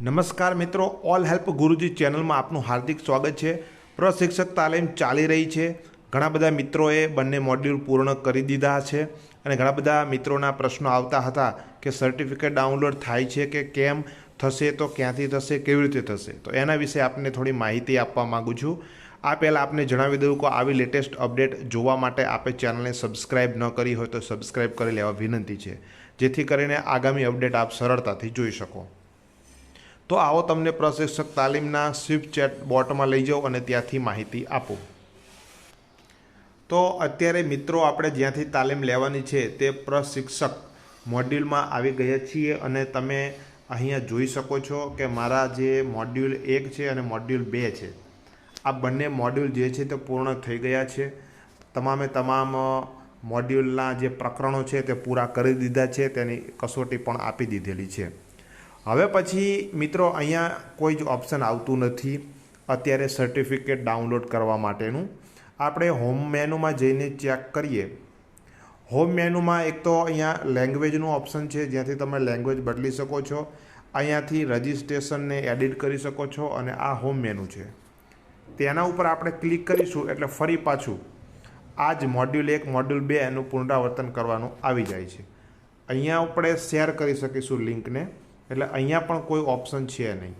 નમસ્કાર મિત્રો all help ગુરુજી ચેનલમાં આપનું હાર્દિક સ્વાગત છે. પ્રશિક્ષક તાલીમ ચાલી રહી છે. ઘણા બધા મિત્રોએ બંને મોડ્યુલ પૂર્ણ કરી દીધા છે અને ઘણા બધા મિત્રોના પ્રશ્નો આવતા હતા કે સર્ટિફિકેટ ડાઉનલોડ થાય છે કે કેમ, થશે તો ક્યાંથી થશે, કેવી રીતે થશે? તો એના વિશે આપને થોડી માહિતી આપવા માગું છું. આ પહેલાં આપને જણાવી દઉં કે આવી લેટેસ્ટ અપડેટ જોવા માટે આપે ચેનલને સબસ્ક્રાઇબ ન કરી હોય તો સબસ્ક્રાઇબ કરી લેવા વિનંતી છે. જેથી કરીને આગામી અપડેટ આપ સરળતાથી જોઈ શકો. તો આવો તમને પ્રશિક્ષક તાલીમના સ્વિફ્ટ ચેટ બોટમાં લઈ જાઓ અને ત્યાંથી માહિતી આપો. તો અત્યારે મિત્રો આપણે જ્યાંથી તાલીમ લેવાની છે તે પ્રશિક્ષક મોડ્યુલમાં આવી ગયા છીએ અને તમે અહીંયા જોઈ શકો છો કે મારા જે મોડ્યુલ એક છે અને મોડ્યુલ બે છે. આ બંને મોડ્યુલ જે છે તે પૂર્ણ થઈ ગયા છે. તમામે તમામ મોડ્યુલના જે પ્રકરણો છે તે પૂરા કરી દીધા છે. તેની કસોટી પણ આપી દીધેલી છે. હવે પછી મિત્રો અહીંયા કોઈ જ ઓપ્શન આવતું નથી. અત્યારે સર્ટિફિકેટ ડાઉનલોડ કરવા માટેનું. આપણે હોમ મેનુમાં જઈને ચેક કરીએ. હોમ મેનુમાં એક તો અહીંયા લેંગ્વેજનું ઓપ્શન છે, જ્યાંથી તમે લેંગ્વેજ બદલી શકો છો. અહીંયાથી રજિસ્ટ્રેશનને એડિટ કરી શકો છો અને આ હોમ મેનુ છે. તેના ઉપર આપણે ક્લિક કરીશું એટલે ફરી પાછું આ જ મોડ્યુલ એક મોડ્યુલ બે એનું પુનરાવર્તન કરવાનું આવી જાય છે. અહીંયા આપણે શેર કરી શકીશું લિંકને એટલે અહીંયા પણ કોઈ ઓપ્શન છે નહીં.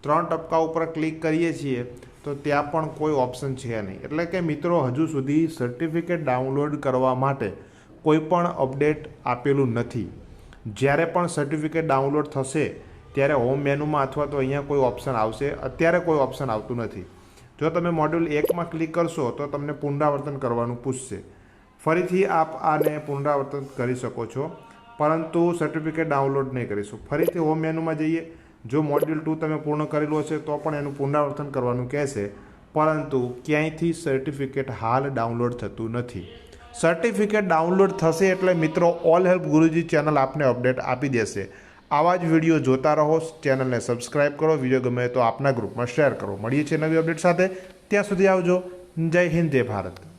ત્રણ ટપકા ઉપર ક્લિક કરીએ છીએ, તો ત્યાં પણ કોઈ ઓપ્શન છે નહીં. એટલે કે મિત્રો, હજુ સુધી સર્ટિફિકેટ ડાઉનલોડ કરવા માટે કોઈ પણ અપડેટ આપેલું નથી. જ્યારે પણ સર્ટિફિકેટ ડાઉનલોડ થશે, ત્યારે હોમ મેનુમાં અથવા તો અહીંયા કોઈ ઓપ્શન આવશે. અત્યારે કોઈ ઓપ્શન આવતું નથી. જો તમે મોડ્યુલ એકમાં ક્લિક કરશો, તો તમને પુનરાવર્તન કરવાનું પૂછશે. ફરીથી આપ આને પુનરાવર્તન કરી શકો છો. પરંતુ સર્ટિફિકેટ ડાઉનલોડ નહીં કરીશું. ફરીથી હોમ મેનુમાં જઈએ. જો મોડ્યુલ ટુ તમે પૂર્ણ કરેલું હશે, તો પણ એનું પુનરાવર્તન કરવાનું કહેશે. પરંતુ ક્યાંયથી સર્ટિફિકેટ હાલ ડાઉનલોડ થતું નથી. સર્ટિફિકેટ ડાઉનલોડ થશે એટલે મિત્રો ઓલ હેલ્પ ગુરુજી ચેનલ આપને અપડેટ આપી દેશે. આવા જ વીડિયો જોતા રહો ચેનલને સબસ્ક્રાઇબ કરો વીડિયો ગમે તો આપના ગ્રુપમાં શેર કરો. મળીએ છીએ નવી અપડેટ સાથે. ત્યાં સુધી આવજો. જય હિન્દ, જય ભારત.